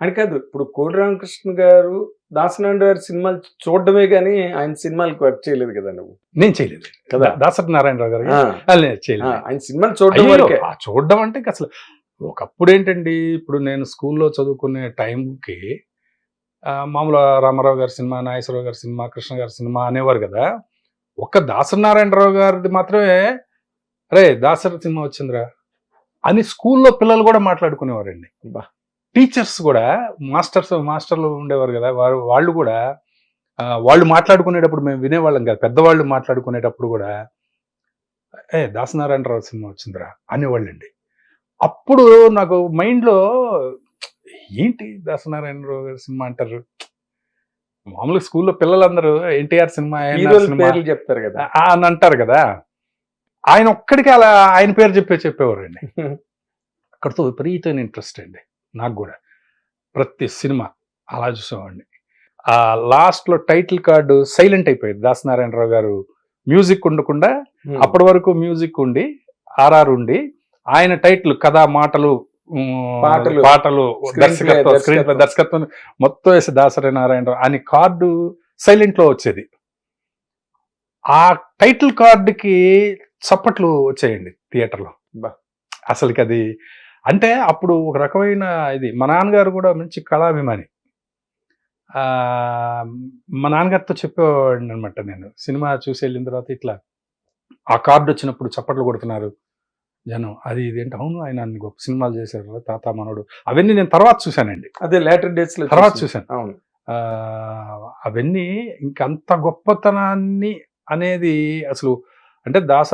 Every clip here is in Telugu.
అని కాదు. ఇప్పుడు కోడి రామకృష్ణ గారు దాసనారాయణ గారి సినిమాలు చూడడమే కానీ ఆయన సినిమాలకు వర్క్ చేయలేదు కదా నువ్వు? నేను చేయలేదు. కదా? దాసరి నారాయణరావు గారు చేయలేదు. ఆయన సినిమాలు చూడడం చూడడం అంటే అసలు ఒకప్పుడు ఏంటండి ఇప్పుడు నేను స్కూల్లో చదువుకునే టైంకి ఆ, మామూలు రామారావు గారి సినిమా నాగేశ్వరరావు గారి సినిమా కృష్ణ గారి సినిమా అనేవారు కదా. ఒక్క దాసనారాయణరావు గారిది మాత్రమే రే దాసరి సినిమా వచ్చిందిరా అని స్కూల్లో పిల్లలు కూడా మాట్లాడుకునేవారండి. బా. టీచర్స్ కూడా మాస్టర్స్ మాస్టర్లు ఉండేవారు కదా వారు వాళ్ళు కూడా వాళ్ళు మాట్లాడుకునేటప్పుడు మేము వినేవాళ్ళం కదా. పెద్దవాళ్ళు మాట్లాడుకునేటప్పుడు కూడా ఏ దాసనారాయణరావు సినిమా వచ్చిందిరా అనేవాళ్ళండి. అప్పుడు నాకు మైండ్లో ఏంటి దాసనారాయణరావు గారి సినిమా అంటారు? మామూలుగా స్కూల్లో పిల్లలందరూ ఎన్టీఆర్ సినిమా పేర్లు చెప్తారు కదా. అని అంటారు కదా. ఆయన ఒక్కడికి అలా ఆయన పేరు చెప్పే చెప్పేవారండి. అక్కడితో విపరీతమైన ఇంట్రెస్ట్ అండి. నాకు కూడా. ప్రతి సినిమా అలా చూసేవాడిని. ఆ లాస్ట్లో టైటిల్ కార్డు సైలెంట్ అయిపోయింది. దాసనారాయణరావు గారు మ్యూజిక్ ఉండకుండా అప్పటి వరకు మ్యూజిక్ ఉండి ఆర్ఆర్ ఉండి ఆయన టైటిల్ కథ మాటలు పాటలు, పాటలు దర్శకత్వం స్క్రీన్ దర్శకత్వం. మొత్తం వేసి దాసరి నారాయణరావు అని కార్డు సైలెంట్లో వచ్చేది. ఆ టైటిల్ కార్డుకి చప్పట్లు వచ్చాయండి థియేటర్లో. అసలుకి అది అంటే అప్పుడు ఒక రకమైన ఇది మా నాన్నగారు కూడా మంచి కళాభిమాని. మా నాన్నగారితో చెప్పేవాడిని అనమాట నేను. సినిమా చూసి వెళ్ళిన తర్వాత ఇట్లా ఆ కార్డు వచ్చినప్పుడు చప్పట్లు కొడుతున్నారు జనం. అది ఇది అంటే అవును ఆయన అన్ని గొప్ప సినిమాలు చేశారు తాత మనోడు. అవన్నీ నేను తర్వాత చూశానండి. అదే లేటర్ డేట్స్లో తర్వాత. చూశాను. అవును. అవన్నీ ఇంకంత గొప్పతనాన్ని అనేది అసలు అంటే దాస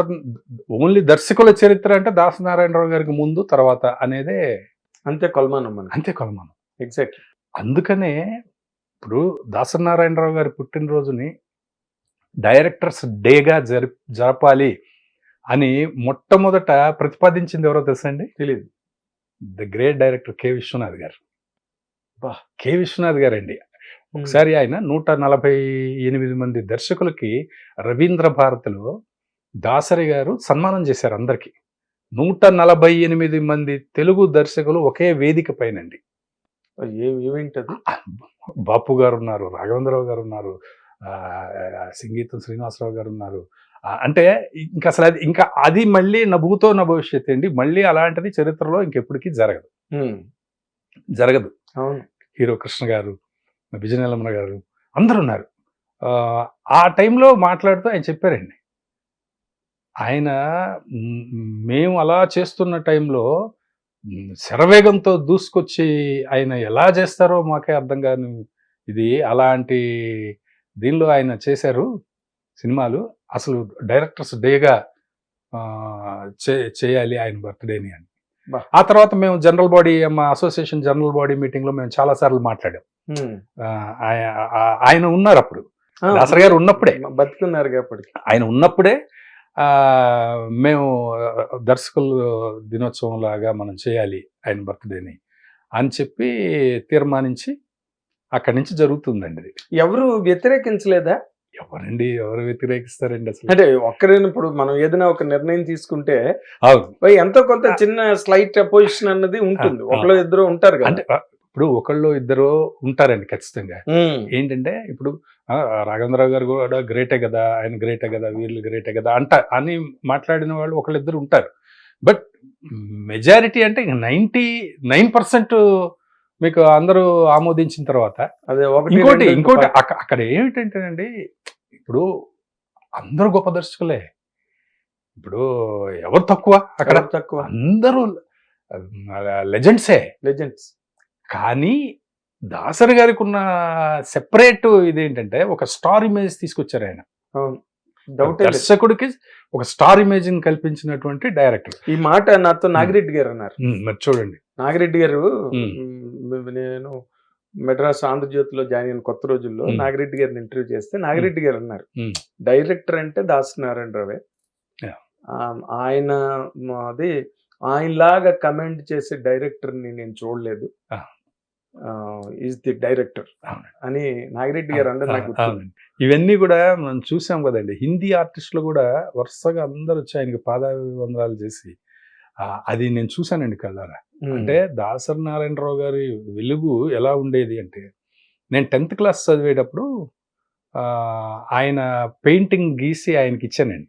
ఓన్లీ దర్శకుల చరిత్ర అంటే దాసనారాయణరావు గారికి ముందు తర్వాత అనేదే అంతే కొలమానం మనం అంతే కొలమానం. ఎగ్జాక్ట్ అందుకనే ఇప్పుడు దాసనారాయణరావు గారి పుట్టినరోజుని డైరెక్టర్స్ డేగా జరి జరపాలి అని మొట్టమొదట ప్రతిపాదించింది ఎవరో తెలుసండి తెలియదు the great director K Vishwanath garu. బా. కె విశ్వనాథ్ గారండి. ఒకసారి ఆయన నూట నలభై ఎనిమిది మంది దర్శకులకి రవీంద్ర భారతిలో దాసరి గారు సన్మానం చేశారు అందరికి. నూట నలభై ఎనిమిది మంది తెలుగు దర్శకులు ఒకే వేదిక పైనండి. ఏం ఈవెంట్ అది బాపు గారు ఉన్నారు రాఘవేంద్రరావు గారు ఉన్నారు సంగీతం శ్రీనివాసరావు గారు ఉన్నారు అంటే ఇంకా అసలు అది ఇంకా అది మళ్ళీ నభూతో నా భవిష్యత్ అండి. మళ్ళీ అలాంటిది చరిత్రలో ఇంకెప్పటికీ జరగదు. జరగదు. హీరో కృష్ణ గారు విజయనలమన గారు అందరు ఉన్నారు. ఆ టైంలో మాట్లాడుతూ ఆయన చెప్పారండి. ఆయన మేము అలా చేస్తున్న టైంలో శరవేగంతో దూసుకొచ్చి ఆయన ఎలా చేస్తారో మాకే అర్థం కాదు ఇది అలాంటి దీనిలో ఆయన చేశారు సినిమాలు. అసలు డైరెక్టర్స్ డేగా చేయాలి ఆయన బర్త్డేని అని. ఆ తర్వాత మేము జనరల్ బాడీ మా అసోసియేషన్ జనరల్ బాడీ మీటింగ్లో మేము చాలా సార్లు మాట్లాడాం. ఆయన ఉన్నారు అప్పుడు. దాసరి గారు ఉన్నప్పుడే. బతుకున్నారు ఆయన ఉన్నప్పుడే మేము దర్శకులు దినోత్సవం లాగా మనం చేయాలి ఆయన బర్త్డేని అని చెప్పి తీర్మానించి అక్కడి నుంచి జరుగుతుందండి ఇది ఎవరు వ్యతిరేకించలేదా? ఎవరండి? ఎవరు వ్యతిరేకిస్తారండి అసలు? అంటే ఒక్కరైనా ఇప్పుడు మనం ఏదైనా ఒక నిర్ణయం తీసుకుంటే అవును. ఎంతో కొంత చిన్న స్లైట్ అపోజిషన్ అన్నది ఉంటుంది. ఒకళ్ళు ఇద్దరు ఉంటారు కదా. అంటే ఇప్పుడు ఒకళ్ళు ఇద్దరు ఉంటారండి ఖచ్చితంగా. ఏంటంటే ఇప్పుడు రాఘవేంద్రరావు గారు కూడా గ్రేటే కదా ఆయన గ్రేటే కదా వీళ్ళు గ్రేటే కదా అంట అని మాట్లాడిన వాళ్ళు ఒకళ్ళిద్దరు ఉంటారు. బట్ మెజారిటీ అంటే నైంటీ నైన్ పర్సెంట్ మీకు అందరూ ఆమోదించిన తర్వాత అదే ఇంకోటి ఇంకోటి అక్కడ ఏమిటంటేనండి ఇప్పుడు అందరూ గొప్ప దర్శకులే. ఇప్పుడు ఎవరు తక్కువ అక్కడ? తక్కువ? అందరూ లెజెండ్సే లెజెండ్స్ కానీ దాసరి గారికి ఉన్న సెపరేట్ ఇదేంటంటే ఒక స్టార్ ఇమేజ్ తీసుకొచ్చారు ఆయన. డౌట్ దర్శకుడికి ఒక స్టార్ ఇమేజ్ కల్పించినటువంటి డైరెక్టర్ ఈ మాట నాతో నాగిరెడ్డి గారు అన్నారు. మరి చూడండి. నాగిరెడ్డి గారు. ఉమ్, నేను మెడ్రాస్ ఆంధ్రజ్యోతిలో జాయిన్ అయిన కొత్త రోజుల్లో. నాగిరెడ్డి గారిని ఇంటర్వ్యూ చేస్తే నాగిరెడ్డి గారు అన్నారు. డైరెక్టర్ అంటే దాసనారాయణ రావే ఆయన అది ఆయనలాగా కమెంట్ చేసే డైరెక్టర్ని నేను చూడలేదు. Ah. Is the director. అని నాగిరెడ్డి గారు అంటే నాకు. ఇవన్నీ కూడా మనం చూసాం కదండి హిందీ ఆర్టిస్టులు కూడా వరుసగా అందరూ వచ్చి ఆయనకి పాదాభివందనాలు చేసి అది నేను చూశానండి కళ్ళారా. అంటే దాసరి నారాయణరావు గారి వెలుగు ఎలా ఉండేది అంటే నేను టెన్త్ క్లాస్ చదివేటప్పుడు ఆయన పెయింటింగ్ గీసి ఆయనకి ఇచ్చానండి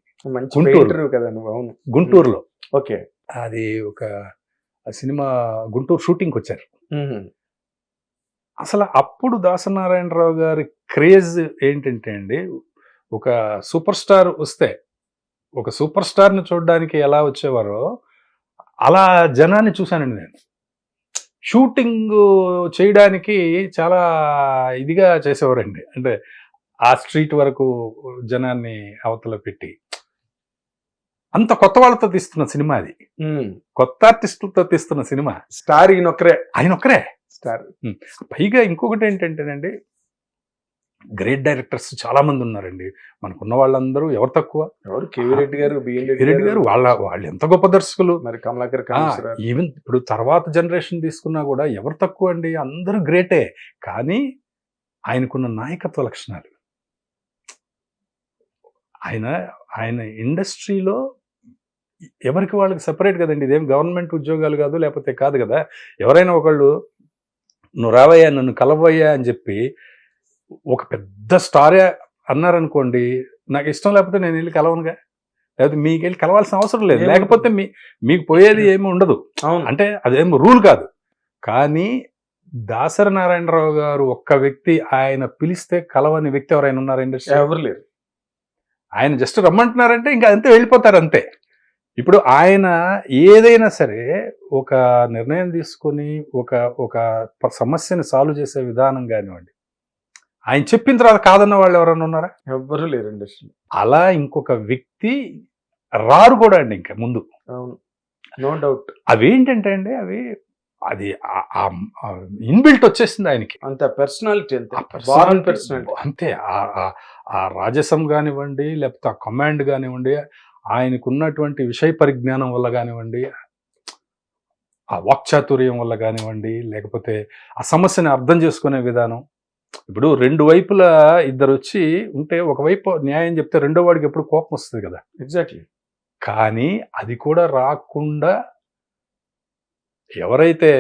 గుంటూరు. కదా అవును గుంటూరులో ఓకే అది ఒక సినిమా గుంటూరు షూటింగ్కి వచ్చారు. అసలు అప్పుడు దాసనారాయణరావు గారి క్రేజ్ ఏంటంటే అండి ఒక సూపర్ స్టార్ వస్తే ఒక సూపర్ స్టార్ని చూడడానికి ఎలా వచ్చేవారో అలా జనాన్ని చూశానండి నేను. షూటింగ్ చేయడానికి చాలా ఇదిగా చేసేవారండి. అంటే ఆ స్ట్రీట్ వరకు జనాన్ని అవతల పెట్టి. అంత కొత్త వాళ్ళతో తీస్తున్న సినిమా అది. కొత్త ఆర్టిస్టులతో తీస్తున్న సినిమా. స్టార్ ఈయన ఒక్కరే ఆయన ఒక్కరే స్టార్ పైగా ఇంకొకటి ఏంటంటేనండి గ్రేట్ డైరెక్టర్స్ చాలా మంది ఉన్నారండి. మనకున్న వాళ్ళందరూ ఎవరు తక్కువ? ఎవరు? కేవీ రెడ్డి గారు బిఎన్ రెడ్డి గారు. వాళ్ళ వాళ్ళు ఎంత గొప్ప దర్శకులు? మరి కమలాకర్ ఈవెన్ ఇప్పుడు తర్వాత జనరేషన్ తీసుకున్నా కూడా ఎవరు తక్కువ అండి? అందరూ గ్రేటే. కానీ ఆయనకున్న నాయకత్వ లక్షణాలు. ఆయన ఆయన ఇండస్ట్రీలో ఎవరికి వాళ్ళకి సెపరేట్ కదండి? ఇదేం గవర్నమెంట్ ఉద్యోగాలు కాదు లేకపోతే కాదు కదా? ఎవరైనా ఒకళ్ళు నువ్వు రావయ్యా నన్ను కలవయ్యా అని చెప్పి ఒక పెద్ద స్టారే అన్నారనుకోండి నాకు ఇష్టం లేకపోతే నేను వెళ్ళి కలవనుగా. లేకపోతే మీకు వెళ్ళి కలవాల్సిన అవసరం లేదు. లేకపోతే మీ మీకు పోయేది ఏమి ఉండదు. అవును. అంటే అదేం రూల్ కాదు. కానీ దాసరి నారాయణరావు గారు ఒక్క వ్యక్తి ఆయన పిలిస్తే కలవని వ్యక్తి ఎవరైనా ఉన్నారు ఇండస్ట్రీ ఎవరు లేరు. ఆయన జస్ట్ రమ్మంటున్నారంటే ఇంకా అంతే వెళ్ళిపోతారు అంతే. ఇప్పుడు ఆయన ఏదైనా సరే ఒక నిర్ణయం తీసుకొని ఒక ఒక సమస్యని సాల్వ్ చేసే విధానం కానివ్వండి. ఆయన చెప్పిన తర్వాత కాదన్న వాళ్ళు ఎవరైనా ఉన్నారా? ఎవ్వరు లేరు ఇండస్ట్రీ అలా ఇంకొక వ్యక్తి రారు కూడా అండి ఇంకా ముందు. అవును. No doubt. అవి ఏంటంటే అండి అవి అది ఇన్బిల్ట్ వచ్చేసింది ఆయనకి. అంత పర్సనాలిటీ అంతే. పర్సనాలిటీ అంతే ఆ రాజసం కానివ్వండి లేకపోతే ఆ కమాండ్ కానివ్వండి ఆయనకు ఉన్నటువంటి విషయ పరిజ్ఞానం వల్ల కానివ్వండి ఆ వాక్చాతుర్యం వల్ల కానివ్వండి లేకపోతే ఆ సమస్యని అర్థం చేసుకునే విధానం. ఇప్పుడు రెండు వైపుల ఇద్దరు వచ్చి ఉంటే ఒకవైపు న్యాయం చెప్తే రెండో వాడికి ఎప్పుడు కోపం వస్తుంది కదా. ఎగ్జాక్ట్లీ కానీ అది కూడా రాకుండా ఎవరైతే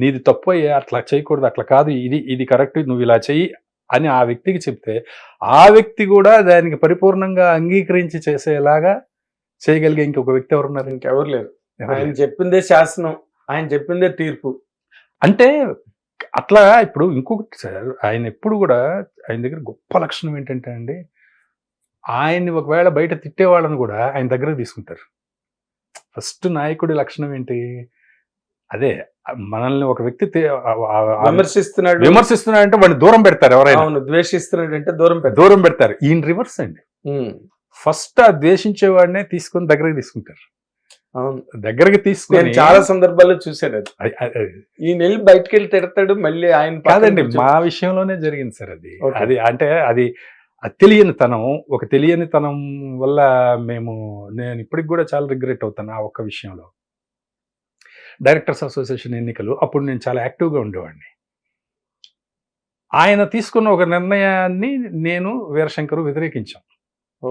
నీది తప్పు అయ్యా అట్లా చేయకూడదు అట్లా కాదు ఇది ఇది కరెక్ట్ నువ్వు ఇలా చెయ్యి అని ఆ వ్యక్తికి చెప్తే ఆ వ్యక్తి కూడా దానికి పరిపూర్ణంగా అంగీకరించి చేసేలాగా చేయగలిగే ఇంకొక వ్యక్తి ఎవరున్నారు? ఇంకెవరు లేరు. ఆయన. చెప్పిందే శాసనం ఆయన చెప్పిందే తీర్పు. అంటే అట్లా ఇప్పుడు ఇంకొకటి సార్ ఆయన ఎప్పుడు కూడా ఆయన దగ్గర గొప్ప లక్షణం ఏంటంటే అండి ఆయన్ని ఒకవేళ బయట తిట్టేవాళ్ళని కూడా ఆయన దగ్గరకు తీసుకుంటారు. ఫస్ట్ నాయకుడి లక్షణం ఏంటి? అదే మనల్ని ఒక వ్యక్తి ఆ- విమర్శిస్తున్నాడు. విమర్శిస్తున్నాడంటే వాడిని దూరం పెడతారు ఎవరైనా. అవును ద్వేషిస్తున్నాడు అంటే దూరం దూరం పెడతారు. ఈయన రివర్స్ అండి. ఫస్ట్ ఆ ద్వేషించే వాడినే తీసుకొని దగ్గరికి తీసుకుంటారు. అవును. దగ్గరికి తీసుకొని చాలా సందర్భాల్లో చూశాను అది. ఈయన వెళ్ళి బయటకు వెళ్ళి తిడతాడు మళ్ళీ ఆయన కాదండి మా విషయంలోనే జరిగింది సార్ అది. అది అంటే అది తెలియని తనం ఒక తెలియని తనం వల్ల మేము నేను ఇప్పటికి కూడా చాలా రిగ్రెట్ అవుతాను ఆ ఒక్క విషయంలో. డైరెక్టర్స్ అసోసియేషన్ ఎన్నికలు అప్పుడు నేను చాలా యాక్టివ్గా ఉండేవాడిని. ఆయన తీసుకున్న ఒక నిర్ణయాన్ని నేను వీరశంకర్ వ్యతిరేకించాం. ఓ.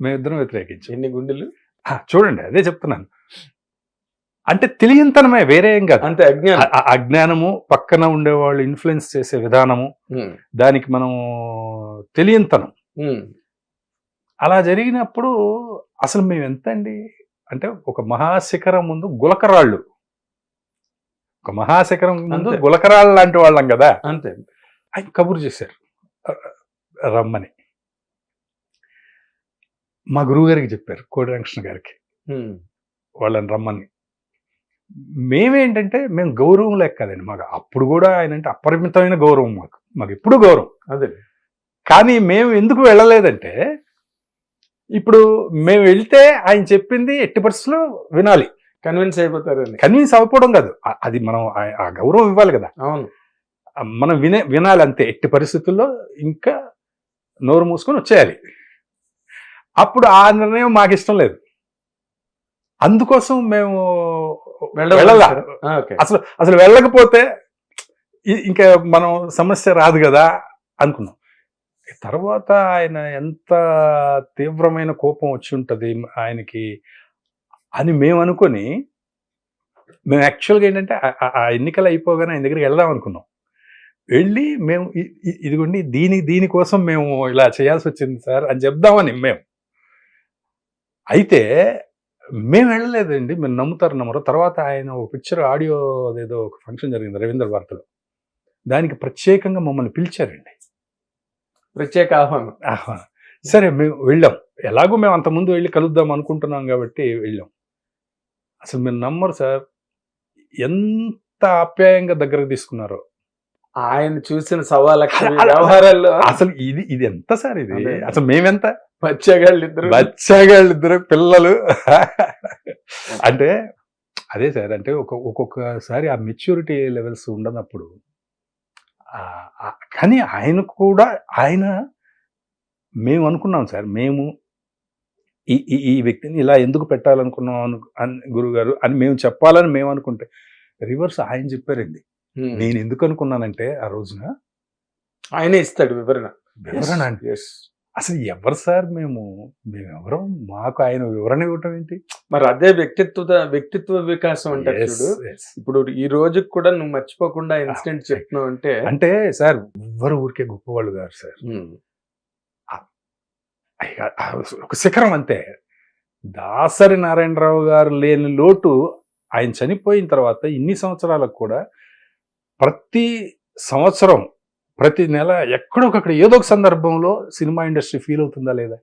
మేమిద్దరం వ్యతిరేకించాం. ఎన్ని గుండెలు? చూడండి అదే చెప్తున్నాను. అంటే తెలియనితనమే వేరే ఏం కాదు. అంతే అజ్ఞానం. అజ్ఞానము పక్కన ఉండేవాళ్ళు ఇన్ఫ్లుయెన్స్ చేసే విధానము దానికి మనం తెలియనితనం ఉమ్, అలా జరిగినప్పుడు అసలు మేము ఎంత అండి అంటే ఒక మహాశిఖరం ముందు గులకరాళ్ళు. ఒక మహాశిఖరం ముందు. గులకరాళ్ళు లాంటి వాళ్ళం కదా. అంతే. ఆయన కబురు చేశారు. రమ్మని. మా గురువు గారికి చెప్పారు కోడి వెంకృష్ణ గారికి. వాళ్ళని రమ్మని. మేమేంటంటే మేము గౌరవం లెక్క కదండి. మాకు అప్పుడు కూడా ఆయన అంటే అపరిమితమైన గౌరవం మాకు. మాకు ఎప్పుడు గౌరవం. అదే. కానీ మేము ఎందుకు వెళ్ళలేదంటే ఇప్పుడు మేము వెళ్తే ఆయన చెప్పింది ఎట్టి పరిస్థితుల్లో వినాలి. కన్విన్స్ అయిపోతారని కన్విన్స్ అవ్వకపోవడం కాదు. అది మనం ఆ- గౌరవం ఇవ్వాలి కదా. అవును. మనం వినే వినాలి అంతే ఎట్టి పరిస్థితుల్లో ఇంకా నోరు మూసుకొని వచ్చేయాలి. అప్పుడు ఆ నిర్ణయం మాకు ఇష్టం లేదు. అందుకోసం మేము వెళ్ళాల. అసలు అసలు వెళ్ళకపోతే ఇంకా మనం సమస్య రాదు కదా అనుకున్నాం. తర్వాత ఆయన ఎంత తీవ్రమైన కోపం వచ్చి ఉంటుంది ఆయనకి అని మేము అనుకొని మేము యాక్చువల్గా ఏంటంటే ఆ- ఎన్నికలు అయిపోగానే ఆయన దగ్గరికి వెళ్దాం అనుకున్నాం. వెళ్ళి మేము ఇదిగోండి దీని దీనికోసం మేము ఇలా చేయాల్సి వచ్చింది సార్ అని చెప్దామని మేము. అయితే మేము వెళ్ళలేదండి మేము నమ్ముతారు నమ్మరు. తర్వాత ఆయన ఒక పిక్చర్ ఆడియో ఏదో ఒక ఫంక్షన్ జరిగింది రవీంద్ర వార్తలో. దానికి ప్రత్యేకంగా మమ్మల్ని పిలిచారండి. ప్రత్యేక ఆహ్వానం. ఆహ్వానం. సరే మేము వెళ్ళాం. ఎలాగో మేము అంతకుముందు వెళ్ళి కలుద్దాం అనుకుంటున్నాం కాబట్టి వెళ్ళాం. అసలు మీరు నమ్మరు సార్ ఎంత ఆప్యాయంగా దగ్గరకు తీసుకున్నారో. ఆయన చూసిన సవా లక్ష అలా- అలా- వ్యవహారాల్లో అసలు ఇది ఇది ఎంత సార్ ఇది. అసలు మేమెంత? బచ్చగాళ్ళు ఇద్దరు బచ్చగాళ్ళు ఇద్దరు పిల్లలు. అంటే అదే సార్ అంటే ఒక ఒక్కొక్కసారి ఆ మెచ్యూరిటీ లెవెల్స్ ఉండనప్పుడు కానీ ఆయన కూడా ఆయన మేము అనుకున్నాం సార్ మేము ఈ ఈ ఈ వ్యక్తిని ఇలా ఎందుకు పెట్టాలనుకున్నాం అను అని గురుగారు అని మేము చెప్పాలని మేము అనుకుంటే రివర్స్ ఆయన చెప్పారండి. నేను ఎందుకు అనుకున్నానంటే ఆ రోజున ఆయనే ఇస్తాడు వివరణ. వివరణ అంటే Yes. అసలు ఎవరు సార్ మేము? మేము ఎవరం మాకు ఆయన వివరణ ఇవ్వటం ఏంటి? మరి అదే వ్యక్తిత్వ వ్యక్తిత్వ వికాసం yes. ఇప్పుడు ఈ రోజుకి కూడా నువ్వు మర్చిపోకుండా ఇన్సిడెంట్ చెప్తున్నావు అంటే అంటే సార్ ఎవ్వరు ఊరికే గొప్పవాళ్ళు గారు సార్. ఒక శిఖరం అంతే. దాసరి నారాయణరావు గారు లేని లోటు ఆయన చనిపోయిన తర్వాత ఇన్ని సంవత్సరాలకు కూడా ప్రతి సంవత్సరం ప్రతి నెల ఎక్కడొకక్కడ ఏదో ఒక సందర్భంలో సినిమా ఇండస్ట్రీ ఫీల్ అవుతుందా లేదా?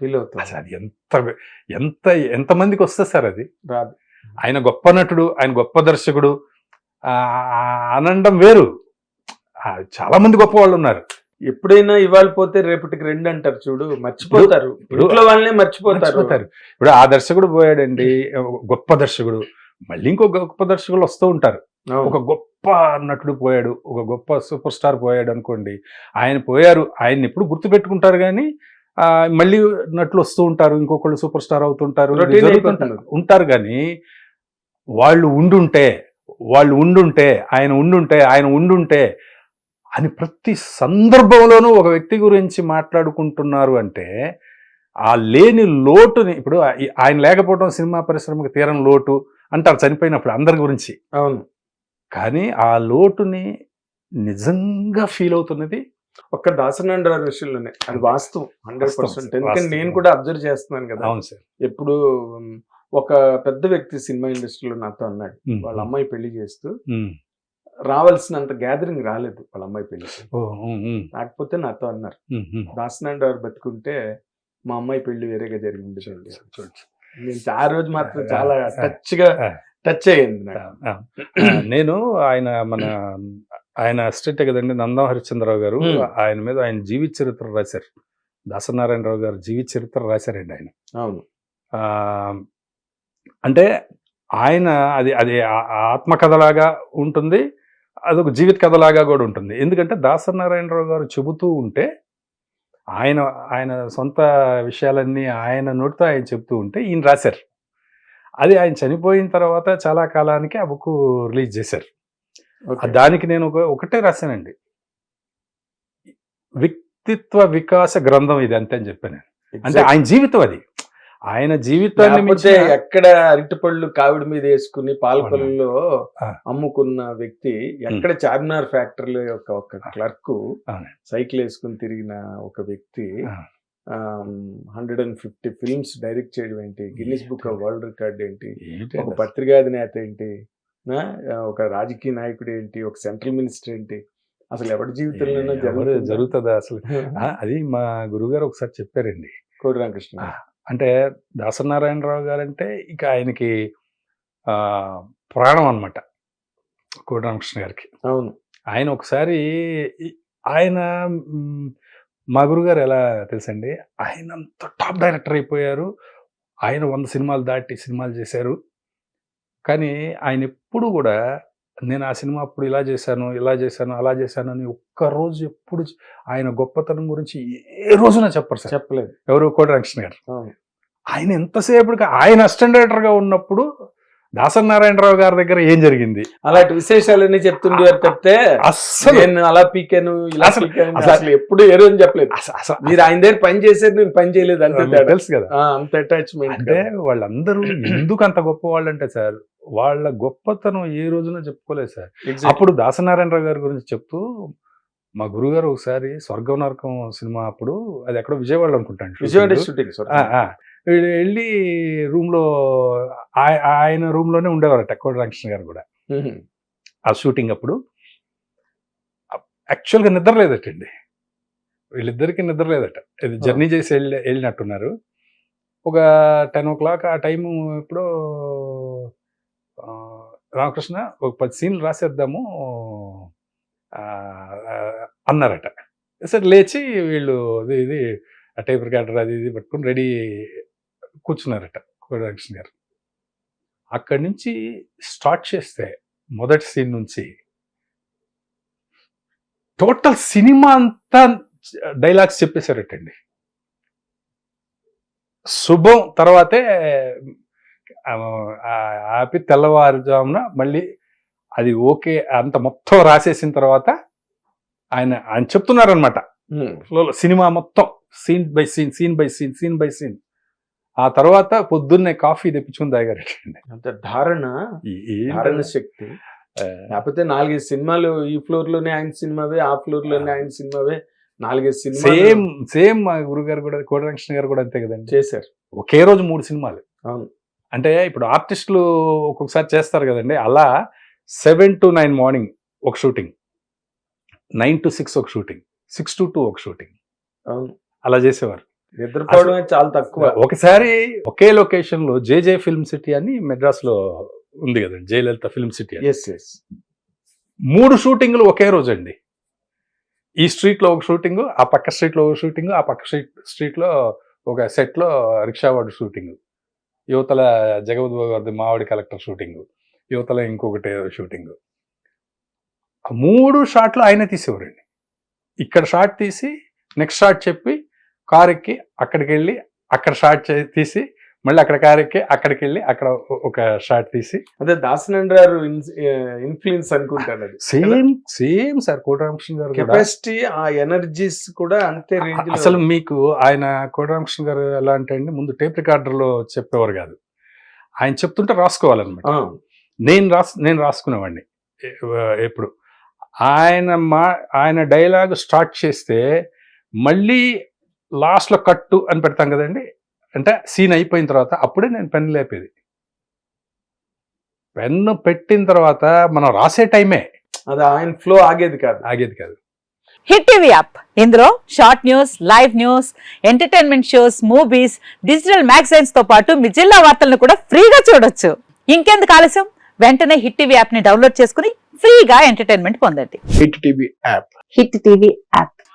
ఫీల్ అవుతుంది? అది ఎంత ఎంత ఎంతమందికి వస్తుంది సార్ అది? రాదు. ఆయన గొప్ప నటుడు ఆయన గొప్ప దర్శకుడు ఆనందం వేరు. చాలా మంది గొప్ప వాళ్ళు ఉన్నారు. ఎప్పుడైనా ఇవాళ పోతే రేపటికి రెండు అంటారు చూడు మర్చిపోతారు. ఇప్పుడు- వాళ్ళనే మర్చిపోతారు. ఇప్పుడు ఆ దర్శకుడు పోయాడండి గొప్ప దర్శకుడు. మళ్ళీ ఇంకో గొప్ప దర్శకులు వస్తూ ఉంటారు. ఒక గొప్ప నటుడు పోయాడు ఒక గొప్ప సూపర్ స్టార్ పోయాడు అనుకోండి ఆయన పోయారు ఆయన ఎప్పుడు గుర్తు పెట్టుకుంటారు కానీ మళ్ళీ నటులు వస్తూ ఉంటారు ఇంకొకళ్ళు సూపర్ స్టార్ అవుతుంటారు. ఉంటారు కానీ వాళ్ళు ఉండుంటే వాళ్ళు ఉండుంటే ఆయన ఉండుంటే ఆయన ఉండుంటే అని ప్రతి సందర్భంలోనూ ఒక వ్యక్తి గురించి మాట్లాడుకుంటున్నారు అంటే ఆ లేని లోటుని ఇప్పుడు ఆయన లేకపోవడం సినిమా పరిశ్రమకు తీరని లోటు అంటారు చనిపోయినప్పుడు అందరి గురించి. అవును. కానీ ఆ లోటుని నిజంగా ఫీల్ అవుతున్నది ఒక్క దాసనండరావు విషయంలోనే. అది వాస్తవం హండ్రెడ్ పర్సెంట్. ఎందుకంటే. నేను కూడా అబ్జర్వ్ చేస్తున్నాను కదా. అవును సార్. ఎప్పుడు ఒక పెద్ద వ్యక్తి సినిమా ఇండస్ట్రీలో నాతో అన్నాడు వాళ్ళ అమ్మాయి పెళ్ళి చేస్తూ. రావాల్సినంత గ్యాదరింగ్ రాలేదు వాళ్ళ అమ్మాయి ఉమ్, కాకపోతే నాతో అన్నారు ఉమ్. దాసనండరావు బతుకుంటే మా అమ్మాయి పెళ్ళి వేరేగా జరిగింది. చూడండి, ఆ రోజు మాత్రం చాలా టచ్గా. టచ్ అయ్యింది నేను ఆయన మన ఆయన అసిస్టెంట్ కదండి నందం హరిశ్చంద్రరావు గారు. ఆయన మీద ఆయన జీవిత చరిత్ర రాశారు. దాసనారాయణరావు గారు జీవిత చరిత్ర రాశారండి ఆయన. అవును. అంటే ఆయన అది అది ఆత్మకథలాగా ఉంటుంది అదొక జీవిత కథలాగా కూడా ఉంటుంది. ఎందుకంటే దాసనారాయణరావు గారు చెబుతూ ఉంటే ఆయన ఆయన సొంత విషయాలన్నీ ఆయన నోటితో ఆయన చెప్తూ ఉంటే ఈయన రాశారు అది ఆయన చనిపోయిన తర్వాత చాలా కాలానికి ఆ బుక్ రిలీజ్ చేశారు. దానికి నేను ఒక ఒకటే రాశానండి వ్యక్తిత్వ వికాస గ్రంథం ఇది అంతే అని చెప్పాను. అంటే. ఆయన జీవితం అది ఆయన జీవితాన్ని ఎక్కడ అరటిపళ్ళు కావిడి మీద వేసుకుని పాలకొల్లులో. అమ్ముకున్న వ్యక్తి ఎక్కడ చార్మినార్ ఫ్యాక్టరీలో యొక్క ఒక క్లర్క్. సైకిల్ వేసుకుని తిరిగిన ఒక వ్యక్తి. Hundred and fifty films direct చేయడం ఏంటి? Guinness book of world record ఏంటి? ఒక? పత్రికాధినేత ఏంటి? ఒక రాజకీయ నాయకుడు ఏంటి? ఒక సెంట్రల్ మినిస్టర్ ఏంటి? అసలు ఎవరి జీవితంలో జరుగుతుంది అసలు? అది మా గురుగారు ఒకసారి చెప్పారండి. కోడి రామకృష్ణ. అంటే దాసనారాయణరావు గారు అంటే ఇక ఆయనకి ప్రాణం అనమాట కోటి రామకృష్ణ గారికి. అవును. ఆయన ఒకసారి ఆయన మ్, మా గురుగారు ఎలా తెలుసండి? ఆయన అంత టాప్ డైరెక్టర్ అయిపోయారు. ఆయన వంద సినిమాలు దాటి సినిమాలు చేశారు. కానీ ఆయన ఎప్పుడు కూడా నేను ఆ సినిమా అప్పుడు ఇలా చేశాను ఇలా చేశాను అలా చేశాను అని ఒక్క రోజు ఎప్పుడు ఆయన గొప్పతనం గురించి ఏ రోజున చెప్పరు సార్. చెప్పలేదు. ఎవరు కోటి గారు. అవును. ఆయన ఎంతసేపటికి ఆయన అసిస్టెంట్ డైరెక్టర్గా ఉన్నప్పుడు దాసనారాయణరావు గారి దగ్గర ఏం జరిగింది? అలాంటి విశేషాలన్నీ చెప్తుండేవారు తప్పితే అస్సలు నేను అలా పీకాను ఇలా అసలు- అసలు- అసలు ఎప్పుడు ఏదో అని చెప్పలేదు. మీరు ఆయన దగ్గర పని చేసేది నేను పని చేయలేదు అంతే. తెలుసు కదా. అంత అటాచ్మెంట్ అంటే వాళ్ళందరూ ఎందుకు అంత గొప్ప వాళ్ళు అంటే సార్ వాళ్ళ గొప్పతనం ఏ రోజున చెప్పుకోలేదు సార్. అప్పుడు దాసనారాయణరావు గారి గురించి చెప్తూ మా గురుగారు ఒకసారి స్వర్గం నరకం సినిమా అప్పుడు అది ఎక్కడో విజయవాడలో అనుకుంటాను విజయవాడ. షూటింగ్. వీళ్ళు వెళ్ళి రూమ్లో ఆయ- ఆయన రూమ్లోనే ఉండేవారట కోడి రామకృష్ణ గారు కూడా. ఆ షూటింగ్ అప్పుడు. యాక్చువల్గా నిద్ర లేదటండి. వీళ్ళిద్దరికి నిద్ర లేదట. ఇది జర్నీ చేసి వెళ్ళి వెళ్ళినట్టున్నారు. ఒక టెన్ ఓ క్లాక్ ఆ టైము ఎప్పుడో ఆ, రామకృష్ణ ఒక పది సీన్లు రాసేద్దాము అన్నారట. సరే లేచి వీళ్ళు ఇది ఇది ఆ టైప్ రికార్డర్ అది ఇది పట్టుకుని రెడీ కూర్చున్నారట కోడి రామకృష్ణ గారు. అక్కడి నుంచి స్టార్ట్ చేస్తే మొదటి సీన్ నుంచి టోటల్ సినిమా అంతా డైలాగ్స్ చెప్పేశారటండి. శుభం తర్వాతే ఆపి తెల్లవారుజామున మళ్ళీ అది ఓకే అంత మొత్తం రాసేసిన తర్వాత ఆయన ఆయన చెప్తున్నారనమాట సినిమా మొత్తం scene by scene scene by scene scene by scene. ఆ తర్వాత పొద్దున్నే కాఫీ తెప్పించుకుని తాగారటండి. అంత ధారణ ధారణ శక్తి. ఆ, కాకపోతే నాలుగైదు సినిమాలు ఈ ఫ్లోర్లోనే ఆయన సినిమావే ఆ ఫ్లోర్లోనే ఆయన సినిమావే నాలుగైదు సినిమాలు సేమ్ సేమ్ మా గురుగారు కూడా కోటరామకృష్ణ గారు కూడా అంతే కదండి. చేశారు. ఒకే రోజు మూడు సినిమాలు. అవును. అంటే ఇప్పుడు ఆర్టిస్టులు ఒక్కొక్కసారి చేస్తారు కదండి. అలా సెవెన్ టు నైన్ మార్నింగ్ ఒక షూటింగ్. నైన్ టు సిక్స్ ఒక షూటింగ్. సిక్స్ టు టూ ఒక షూటింగ్. అవును. అలా చేసేవారు. నిద్రపోవడమే చాలా తక్కువ. ఒకసారి ఒకే లొకేషన్లో జేజే ఫిల్మ్ సిటీ అని మెడ్రాస్లో ఉంది కదండి Jayalalitha film city. S S మూడు షూటింగ్లు ఒకే రోజు అండి ఈ స్ట్రీట్లో ఒక షూటింగ్ ఆ పక్క స్ట్రీట్లో ఒక షూటింగ్ ఆ పక్క స్ట్రీట్ స్ట్రీట్లో ఒక సెట్లో రిక్షావాడు షూటింగ్. యువతల జగవద్ గారి మామిడి కలెక్టర్ షూటింగ్ యువతల ఇంకొకటి షూటింగ్. మూడు షాట్లు ఆయనే తీసేవారండి. ఇక్కడ షాట్ తీసి నెక్స్ట్ షాట్ చెప్పి కార్ ఎక్కి అక్కడికి వెళ్ళి అక్కడ షాట్ తీసి మళ్ళీ అక్కడ కార్ ఎక్కి అక్కడికి వెళ్ళి అక్కడ ఒక షాట్ తీసి. అదే దాసనండ్ గారు ఇన్ఫ్లుయెన్స్ అనుకుంటాను సేమ్ సేమ్ సార్ కోటరామకృష్ణ గారు కెపాసిటీ ఆ ఎనర్జీస్ కూడా అంతే రేంజ్ అసలు మీకు ఆయన కోటరామకృష్ణ గారు ఎలా అంటే అండి ముందు టేప్ రికార్డర్లో చెప్పేవారు కాదు. ఆయన చెప్తుంటే రాసుకోవాలన్నమాట. నేను రాస్ నేను రాసుకునేవాడిని. ఎప్పుడు. ఆయన మా ఆయన డైలాగ్ స్టార్ట్ చేస్తే మళ్ళీ లాస్ట్లో కట్టు అని పెడతాం కదండి. అంటే సీన్ అయిపోయిన తర్వాత అప్పుడే నేను పెన్ లేపేది. పెన్ను పెట్టిన తర్వాత మనం రాసే టైమే. అది ఆయన ఫ్లో ఆగేది కాదు. ఆగేది కాదు. Hit TV app. ఇందులో short news live news entertainment shows movies digital మ్యాగజైన్స్తో పాటు మీ జిల్లా వార్తలను కూడా ఫ్రీగా చూడొచ్చు. ఇంకెందుకు ఆలస్యం? వెంటనే హిట్ టీవీ యాప్ని డౌన్లోడ్ చేసుకుని ఫ్రీగా ఎంటర్టైన్మెంట్ పొందండి. Hit TV app. Hit TV app.